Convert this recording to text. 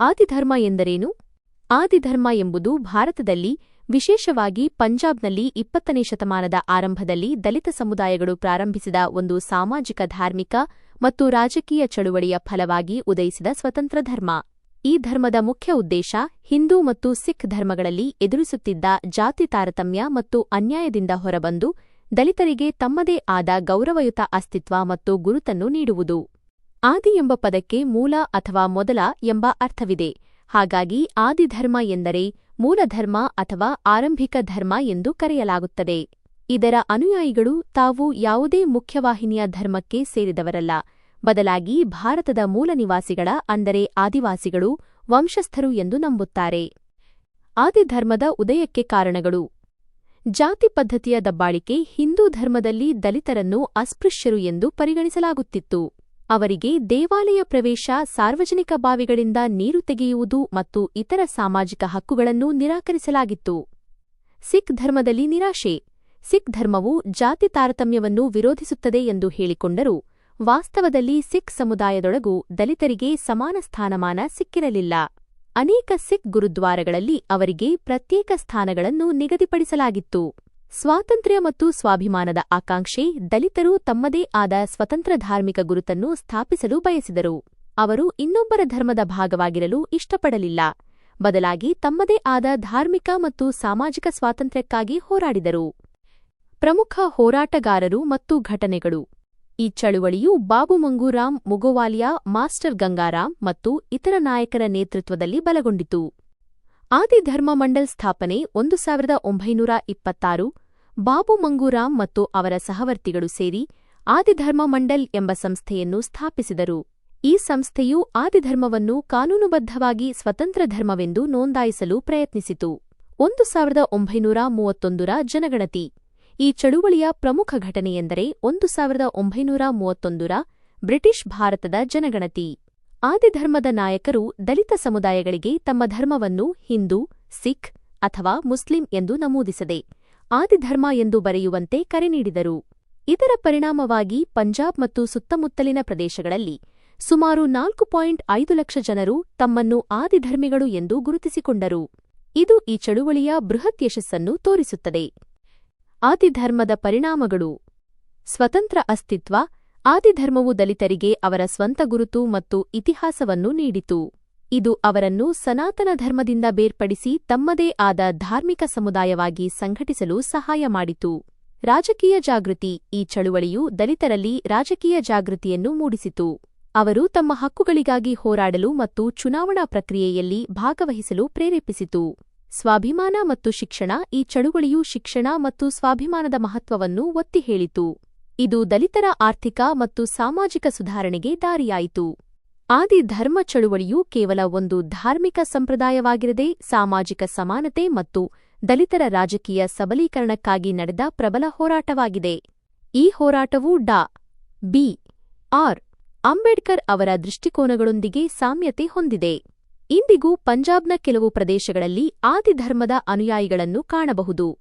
ಆದಿಧರ್ಮ ಎಂದರೇನು? ಆದಿಧರ್ಮ ಎಂಬುದು ಭಾರತದಲ್ಲಿ, ವಿಶೇಷವಾಗಿ ಪಂಜಾಬ್ನಲ್ಲಿ ಇಪ್ಪತ್ತನೇ ಶತಮಾನದ ಆರಂಭದಲ್ಲಿ ದಲಿತ ಸಮುದಾಯಗಳು ಪ್ರಾರಂಭಿಸಿದ ಒಂದು ಸಾಮಾಜಿಕ, ಧಾರ್ಮಿಕ ಮತ್ತು ರಾಜಕೀಯ ಚಳುವಳಿಯ ಫಲವಾಗಿ ಉದಯಿಸಿದ ಸ್ವತಂತ್ರ ಧರ್ಮ. ಈ ಧರ್ಮದ ಮುಖ್ಯ ಉದ್ದೇಶ ಹಿಂದೂ ಮತ್ತು ಸಿಖ್ ಧರ್ಮಗಳಲ್ಲಿ ಎದುರಿಸುತ್ತಿದ್ದ ಜಾತಿ ತಾರತಮ್ಯ ಮತ್ತು ಅನ್ಯಾಯದಿಂದ ಹೊರಬಂದು ದಲಿತರಿಗೆ ತಮ್ಮದೇ ಆದ ಗೌರವಯುತ ಅಸ್ತಿತ್ವ ಮತ್ತು ಗುರುತನ್ನು ನೀಡುವುದು. ಆದಿ ಎಂಬ ಪದಕ್ಕೆ ಮೂಲ ಅಥವಾ ಮೊದಲ ಎಂಬ ಅರ್ಥವಿದೆ. ಹಾಗಾಗಿ ಆದಿಧರ್ಮ ಎಂದರೆ ಮೂಲಧರ್ಮ ಅಥವಾ ಆರಂಭಿಕ ಧರ್ಮ ಎಂದು ಕರೆಯಲಾಗುತ್ತದೆ. ಇದರ ಅನುಯಾಯಿಗಳು ತಾವು ಯಾವುದೇ ಮುಖ್ಯವಾಹಿನಿಯ ಧರ್ಮಕ್ಕೆ ಸೇರಿದವರಲ್ಲ. ಬದಲಾಗಿ ಭಾರತದ ಮೂಲ ನಿವಾಸಿಗಳ ಅಂದರೆ ಆದಿವಾಸಿಗಳು, ವಂಶಸ್ಥರು ಎಂದು ನಂಬುತ್ತಾರೆ. ಆದಿಧರ್ಮದ ಉದಯಕ್ಕೆ ಕಾರಣಗಳು. ಜಾತಿ ಪದ್ಧತಿಯ ದಬ್ಬಾಳಿಕೆ ಹಿಂದೂ ಧರ್ಮದಲ್ಲಿ ದಲಿತರನ್ನು ಅಸ್ಪೃಶ್ಯರು ಎಂದು ಪರಿಗಣಿಸಲಾಗುತ್ತಿತ್ತು. ಅವರಿಗೆ ದೇವಾಲಯ ಪ್ರವೇಶ, ಸಾರ್ವಜನಿಕ ಬಾವಿಗಳಿಂದ ನೀರು ತೆಗೆಯುವುದು ಮತ್ತು ಇತರ ಸಾಮಾಜಿಕ ಹಕ್ಕುಗಳನ್ನು ನಿರಾಕರಿಸಲಾಗಿತ್ತು. ಸಿಖ್ ಧರ್ಮದಲ್ಲಿ ನಿರಾಶೆ. ಸಿಖ್ ಧರ್ಮವು ಜಾತಿ ತಾರತಮ್ಯವನ್ನು ವಿರೋಧಿಸುತ್ತದೆ ಎಂದು ಹೇಳಿಕೊಂಡರೂ ವಾಸ್ತವದಲ್ಲಿ ಸಿಖ್ ಸಮುದಾಯದೊಳಗೂ ದಲಿತರಿಗೆ ಸಮಾನ ಸ್ಥಾನಮಾನ ಸಿಕ್ಕಿರಲಿಲ್ಲ. ಅನೇಕ ಸಿಖ್ ಗುರುದ್ವಾರಗಳಲ್ಲಿ ಅವರಿಗೆ ಪ್ರತ್ಯೇಕ ಸ್ಥಾನಗಳನ್ನು ನಿಗದಿಪಡಿಸಲಾಗಿತ್ತು. ಸ್ವಾತಂತ್ರ್ಯ ಮತ್ತು ಸ್ವಾಭಿಮಾನದ ಆಕಾಂಕ್ಷೆ ದಲಿತರು ತಮ್ಮದೇ ಆದ ಸ್ವತಂತ್ರ ಧಾರ್ಮಿಕ ಗುರುತನ್ನು ಸ್ಥಾಪಿಸಲು ಬಯಸಿದರು. ಅವರು ಇನ್ನೊಬ್ಬರ ಧರ್ಮದ ಭಾಗವಾಗಿರಲು ಇಷ್ಟಪಡಲಿಲ್ಲ. ಬದಲಾಗಿ ತಮ್ಮದೇ ಆದ ಧಾರ್ಮಿಕ ಮತ್ತು ಸಾಮಾಜಿಕ ಸ್ವಾತಂತ್ರ್ಯಕ್ಕಾಗಿ ಹೋರಾಡಿದರು. ಪ್ರಮುಖ ಹೋರಾಟಗಾರರು ಮತ್ತು ಘಟನೆಗಳು. ಈ ಚಳುವಳಿಯು ಬಾಬು ಮಂಗೂರಾಮ್ ಮುಗೋವಾಲಿಯಾ, ಮಾಸ್ಟರ್ ಗಂಗಾರಾಮ್ ಮತ್ತು ಇತರ ನಾಯಕರ ನೇತೃತ್ವದಲ್ಲಿ ಬಲಗೊಂಡಿತು. ಆದಿಧರ್ಮ ಮಂಡಲ್ ಸ್ಥಾಪನೆ ಒಂದು ಸಾವಿರದ ಒಂಬೈನೂರ ಇಪ್ಪತ್ತಾರು ಬಾಬು ಮಂಗೂರಾಮ್ ಮತ್ತು ಅವರ ಸಹವರ್ತಿಗಳು ಸೇರಿ ಆದಿಧರ್ಮ ಮಂಡಲ್ ಎಂಬ ಸಂಸ್ಥೆಯನ್ನು ಸ್ಥಾಪಿಸಿದರು. ಈ ಸಂಸ್ಥೆಯು ಆದಿಧರ್ಮವನ್ನು ಕಾನೂನುಬದ್ಧವಾಗಿ ಸ್ವತಂತ್ರ ಧರ್ಮವೆಂದು ನೋಂದಾಯಿಸಲು ಪ್ರಯತ್ನಿಸಿತು. ಒಂದು ಸಾವಿರದ ಒಂಬೈನೂರ ಮೂವತ್ತೊಂದರ ಜನಗಣತಿ. ಈ ಚಳುವಳಿಯ ಪ್ರಮುಖ ಘಟನೆಯೆಂದರೆ ಒಂದು ಸಾವಿರದ ಒಂಬೈನೂರ ಮೂವತ್ತೊಂದರ ಬ್ರಿಟಿಷ್ ಭಾರತದ ಜನಗಣತಿ. ಆದಿಧರ್ಮದ ನಾಯಕರು ದಲಿತ ಸಮುದಾಯಗಳಿಗೆ ತಮ್ಮ ಧರ್ಮವನ್ನು ಹಿಂದೂ, ಸಿಖ್ ಅಥವಾ ಮುಸ್ಲಿಂ ಎಂದು ನಮೂದಿಸದೆ ಆದಿಧರ್ಮ ಎಂದು ಬರೆಯುವಂತೆ ಕರೆ ನೀಡಿದರು. ಇದರ ಪರಿಣಾಮವಾಗಿ ಪಂಜಾಬ್ ಮತ್ತು ಸುತ್ತಮುತ್ತಲಿನ ಪ್ರದೇಶಗಳಲ್ಲಿ ಸುಮಾರು ನಾಲ್ಕು ಪಾಯಿಂಟ್ ಐದು ಲಕ್ಷ ಜನರು ತಮ್ಮನ್ನು ಆದಿಧರ್ಮಿಗಳು ಎಂದು ಗುರುತಿಸಿಕೊಂಡರು. ಇದು ಈ ಚಳುವಳಿಯ ಬೃಹತ್ ಯಶಸ್ಸನ್ನು ತೋರಿಸುತ್ತದೆ. ಆದಿಧರ್ಮದ ಪರಿಣಾಮಗಳು. ಸ್ವತಂತ್ರ ಅಸ್ತಿತ್ವ, ಆದಿಧರ್ಮವು ದಲಿತರಿಗೆ ಅವರ ಸ್ವಂತ ಗುರುತು ಮತ್ತು ಇತಿಹಾಸವನ್ನು ನೀಡಿತು. ಇದು ಅವರನ್ನು ಸನಾತನ ಧರ್ಮದಿಂದ ಬೇರ್ಪಡಿಸಿ ತಮ್ಮದೇ ಆದ ಧಾರ್ಮಿಕ ಸಮುದಾಯವಾಗಿ ಸಂಘಟಿಸಲು ಸಹಾಯ ಮಾಡಿತು. ರಾಜಕೀಯ ಜಾಗೃತಿ ಈ ಚಳುವಳಿಯು ದಲಿತರಲ್ಲಿ ರಾಜಕೀಯ ಜಾಗೃತಿಯನ್ನು ಮೂಡಿಸಿತು. ಅವರು ತಮ್ಮ ಹಕ್ಕುಗಳಿಗಾಗಿ ಹೋರಾಡಲು ಮತ್ತು ಚುನಾವಣಾ ಪ್ರಕ್ರಿಯೆಯಲ್ಲಿ ಭಾಗವಹಿಸಲು ಪ್ರೇರೇಪಿಸಿತು. ಸ್ವಾಭಿಮಾನ ಮತ್ತು ಶಿಕ್ಷಣ ಈ ಚಳುವಳಿಯು ಶಿಕ್ಷಣ ಮತ್ತು ಸ್ವಾಭಿಮಾನದ ಮಹತ್ವವನ್ನು ಒತ್ತಿ ಹೇಳಿತು. ಇದು ದಲಿತರ ಆರ್ಥಿಕ ಮತ್ತು ಸಾಮಾಜಿಕ ಸುಧಾರಣೆಗೆ ದಾರಿಯಾಯಿತು. ಆದಿ ಧರ್ಮ ಚಳುವಳಿಯು ಕೇವಲ ಒಂದು ಧಾರ್ಮಿಕ ಸಂಪ್ರದಾಯವಾಗಿರದೆ ಸಾಮಾಜಿಕ ಸಮಾನತೆ ಮತ್ತು ದಲಿತರ ರಾಜಕೀಯ ಸಬಲೀಕರಣಕ್ಕಾಗಿ ನಡೆದ ಪ್ರಬಲ ಹೋರಾಟವಾಗಿದೆ. ಈ ಹೋರಾಟವು ಡಾ. ಬಿ. ಆರ್. ಅಂಬೇಡ್ಕರ್ ಅವರ ದೃಷ್ಟಿಕೋನಗಳೊಂದಿಗೆ ಸಾಮ್ಯತೆ ಹೊಂದಿದೆ. ಇಂದಿಗೂ ಪಂಜಾಬ್ನ ಕೆಲವು ಪ್ರದೇಶಗಳಲ್ಲಿ ಆದಿಧರ್ಮದ ಅನುಯಾಯಿಗಳನ್ನು ಕಾಣಬಹುದು.